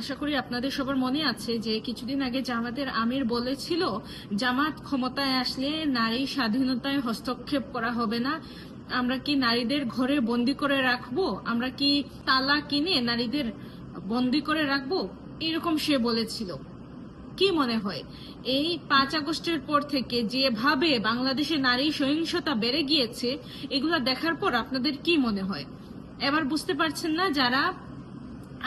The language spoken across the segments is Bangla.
আশা করি আপনাদের সবার মনে আছে যে কিছুদিন আগে জামাতের আমির বলেছিল, জামাত ক্ষমতায় আসলে নারী স্বাধীনতায় হস্তক্ষেপ করা হবে না। আমরা কি নারীদের ঘরে বন্দি করে রাখব? আমরা কি তালা কিনে নারীদের বন্দি করে রাখব? এরকম সে বলেছিল। কি মনে হয়? এই পাঁচ আগস্টের পর থেকে যেভাবে বাংলাদেশে নারী সহিংসতা বেড়ে গিয়েছে, এগুলা দেখার পর আপনাদের কি মনে হয়? এবার বুঝতে পারছেন না যারা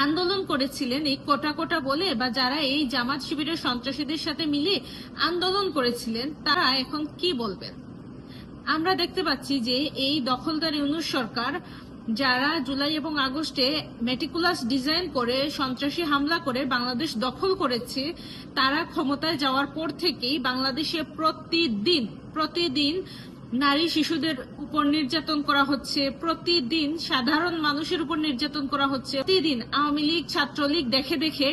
আন্দোলন করেছিলেন এই কোটা কোটা বলে, বা যারা এই জামাত শিবিরের সন্ত্রাসীদের সাথে মিলে আন্দোলন করেছিলেন, তারা এখন কি বলবেন? আমরা দেখতে পাচ্ছি যে এই দখলদার ইউনুস সরকার, যারা জুলাই এবং আগস্টে মেটিকুলাস ডিজাইন করে সন্ত্রাসী হামলা করে বাংলাদেশ দখল করেছে, তারা ক্ষমতায় যাওয়ার পর থেকেই বাংলাদেশে প্রতিদিন প্রতিদিন নারী শিশুদের উপর নির্যাতন করা হচ্ছে। প্রতিদিন সাধারণ মানুষের উপর নির্যাতন করা হচ্ছে। প্রতিদিন আওয়ামী লীগ, ছাত্রলীগ দেখে দেখে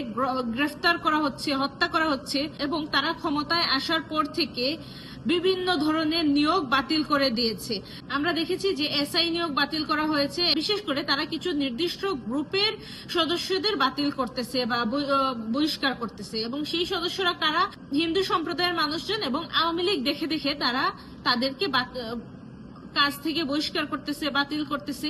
গ্রেফতার করা হচ্ছে, হত্যা করা হচ্ছে এবং তারা ক্ষমতায় আসার পর থেকে বিভিন্ন ধরনের নিয়োগ বাতিল করে দিয়েছে। আমরা দেখেছি যে এসআই নিয়োগ বাতিল করা হয়েছে। বিশেষ করে তারা কিছু নির্দিষ্ট গ্রুপের সদস্যদের বাতিল করতেছে বা বহিষ্কার করতেছে এবং সেই সদস্যরা কারা? হিন্দু সম্প্রদায়ের মানুষজন এবং আওয়ামী লীগ দেখে দেখে তারা তাদেরকে কাজ থেকে বহিষ্কার করতেছে, বাতিল করতেছে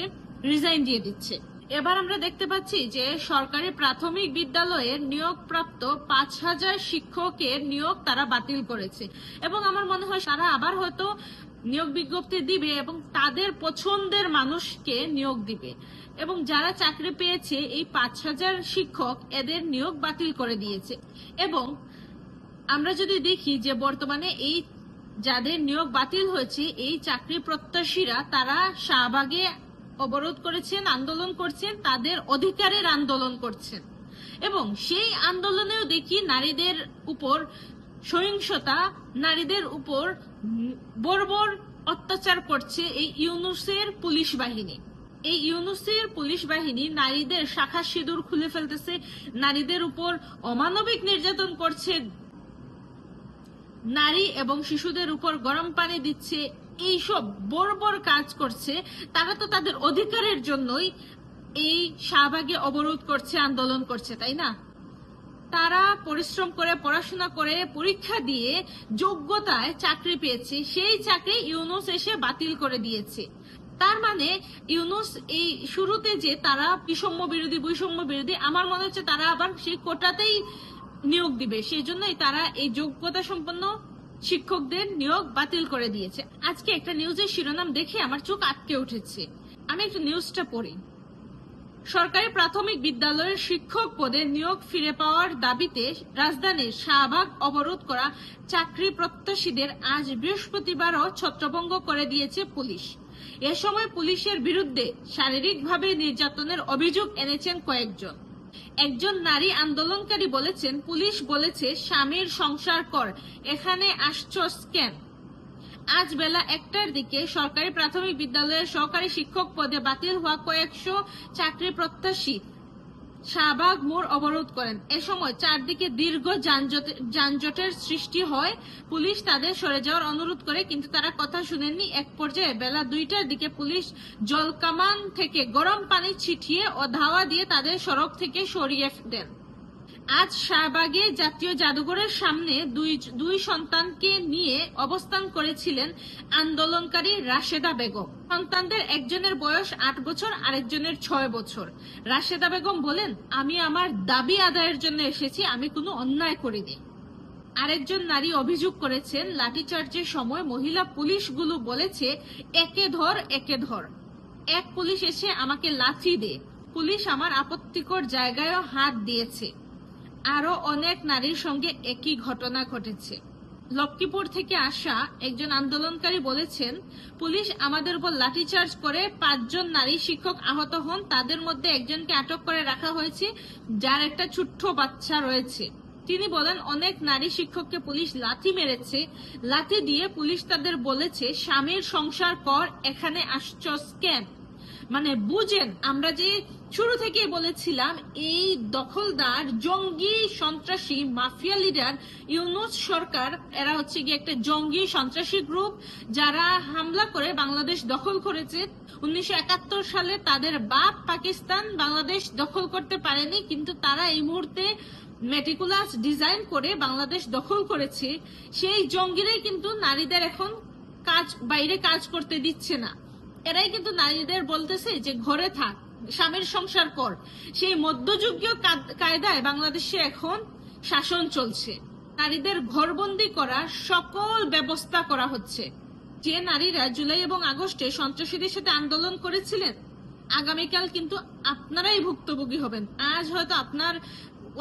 রিজাইন দিয়ে দিচ্ছে। এবার আমরা দেখতে পাচ্ছি যে সরকারি প্রাথমিক বিদ্যালয়ের নিয়োগপ্রাপ্ত পাঁচ হাজার শিক্ষকের নিয়োগ তারা বাতিল করেছে। এবং আমার মনে হয় তারা আবার হয়তো নিয়োগ বিজ্ঞপ্তি দিবে এবং তাদের পছন্দের মানুষকে নিয়োগ দিবে। এবং যারা চাকরি পেয়েছে, এই পাঁচ হাজার শিক্ষক এদের নিয়োগ বাতিল করে দিয়েছে। এবং আমরা যদি দেখি যে বর্তমানে এই যাদের নিয়োগ বাতিল হয়েছে, এই চাকরি প্রত্যাশীরা তারা শাহবাগে অবরোধ করেছেন, আন্দোলন করছেন, তাদের অধিকারের আন্দোলন করছেন। এবং সেই আন্দোলনেও দেখি নারীদের উপর সহিংসতা, নারীদের উপর বর্বর অত্যাচার করছে এই ইউনুসের পুলিশ বাহিনী। এই ইউনুসের পুলিশ বাহিনী নারীদের শাখা সিঁদুর খুলে ফেলতেছে, নারীদের উপর অমানবিক নির্যাতন করছে নারী এবং শিশুদের উপর গরম পানি দিচ্ছে, এইসব বর্বর কাজ করছে, তারা তো তাদের অধিকারের জন্যই এই শাহবাগে অবরোধ করছে, আন্দোলন করছে, তাই না? তারা পরিশ্রম করে, পড়াশোনা করে, পরীক্ষা দিয়ে যোগ্যতায় চাকরি পেয়েছে, সেই চাকরি ইউনুস এসে বাতিল করে দিয়েছে। তার মানে ইউনুস এই শুরুতে যে তারা বিষম্য বিরোধী, বৈষম্য বিরোধী, আমার মনে হচ্ছে তারা আবার সেই কোটাতেই নিয়োগ দিবে। সেই জন্যই তারা এই যোগ্যতা সম্পন্ন শিক্ষকদের নিয়োগ বাতিল করে দিয়েছে। আজকে একটা নিউজের শিরোনাম দেখে আমার চোখ আটকে উঠেছে। আমি একটু নিউজটা পড়ি। সরকারি প্রাথমিক বিদ্যালয়ের শিক্ষক পদে নিয়োগ ফিরে পাওয়ার দাবিতে রাজধানীর শাহবাগ অবরোধ করা চাকরি প্রত্যাশীদের আজ বৃহস্পতিবারও ছত্রভঙ্গ করে দিয়েছে পুলিশ। এ সময় পুলিশের বিরুদ্ধে শারীরিকভাবে নির্যাতনের অভিযোগ এনেছেন কয়েকজন। একজন নারী আন্দোলনকারী বলেছেন, পুলিশ বলেছে স্বামীর সংসার কর, এখানে আসছস কেন আজ বেলা একটার দিকে সরকারি প্রাথমিক বিদ্যালয়ের সহকারী শিক্ষক পদে বাতিল হওয়া কয়েকশো চাকরি প্রত্যাশী শাহবাগ মোড় অবরোধ করেন। এ সময় চারদিকে দীর্ঘ যানজট- যানজটের সৃষ্টি হয়। পুলিশ তাদের সরে যাওয়ার অনুরোধ করে, কিন্তু তারা কথা শুনেননি। এক পর্যায়ে বেলা দুইটার দিকে পুলিশ জলকামান থেকে গরম পানি ছিটিয়ে ও ধাওয়া দিয়ে তাদের সড়ক থেকে সরিয়ে দেন। আজ শাহবাগে জাতীয় জাদুঘরের সামনে দুই দুই সন্তানকে নিয়ে অবস্থান করেছিলেন আন্দোলনকারী রাশেদা বেগম। সন্তানদের একজনের বয়স আট বছর, আরেকজনের ছয় বছর। রাশেদা বেগম বলেন, আমি আমার দাবি আদায়ের জন্য এসেছি, আমি কোনো অন্যায় করিনি। আরেকজন নারী অভিযোগ করেছেন, লাঠিচার্জের সময় মহিলা পুলিশগুলো বলেছে, একে ধর একে ধর। এক পুলিশ এসে আমাকে লাথি দে। পুলিশ আমার আপত্তিকর জায়গায়ও হাত দিয়েছে। আরও অনেক নারীর সঙ্গে একই ঘটনা ঘটেছে। লক্ষ্মীপুর থেকে আসা একজন আন্দোলনকারী বলেছেন, পুলিশ আমাদের উপর লাঠিচার্জ করে পাঁচজন নারী শিক্ষক আহত হন। তাদের মধ্যে একজনকে আটক করে রাখা হয়েছে, যার একটা ছোট্ট বাচ্চা রয়েছে। তিনি বলেন, অনেক নারী শিক্ষককে পুলিশ লাথি মেরেছে। লাথি দিয়ে পুলিশ তাদের বলেছে, স্বামীর সংসার কর, এখানে আসছস কেন? মানে বুঝেন, আমরা যে শুরু থেকে বলেছিলাম, এই দখলদার, জঙ্গি সন্ত্রাসী, মাফিয়া লিডার ইউনুস সরকার, এরা হচ্ছে গিয়ে একটা জঙ্গি সন্ত্রাসী গ্রুপ, যারা হামলা করে বাংলাদেশ দখল করেছে। উনিশশো একাত্তর সালে তাদের বাপ পাকিস্তান বাংলাদেশ দখল করতে পারেনি, কিন্তু তারা এই মুহূর্তে মেটিকুলাস ডিজাইন করে বাংলাদেশ দখল করেছে। সেই জঙ্গিরাই কিন্তু নারীদের এখন কাজ, বাইরে কাজ করতে দিচ্ছে না। এরাই কিন্তু নারীদের বলতেছে যে ঘরে থাক, স্বামীর সংসার কর। সেই মধ্যযুগীয় কায়দায় বাংলাদেশে এখন শাসন চলছে। নারীদের ঘরবন্দি করার সকল ব্যবস্থা করা হচ্ছে। যে নারীরা জুলাই এবং আগস্টে সন্ত্রাসীদের সাথে আন্দোলন করেছিলেন, আগামীকাল কিন্তু আপনারাই ভুক্তভোগী হবেন। আজ হয়তো আপনার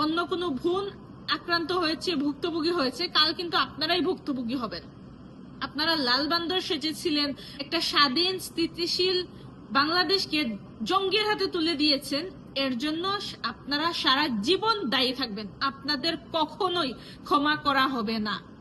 অন্য কোনো ভুল আক্রান্ত হয়েছে, ভুক্তভোগী হয়েছে, কাল কিন্তু আপনারাই ভুক্তভোগী হবেন। আপনারা লাল বান্দর সেজেছিলেন, একটা স্বাধীন, স্থিতিশীল বাংলাদেশকে জঙ্গির হাতে তুলে দিয়েছেন। এর জন্য আপনারা সারা জীবন দায়ী থাকবেন। আপনাদের কখনোই ক্ষমা করা হবে না।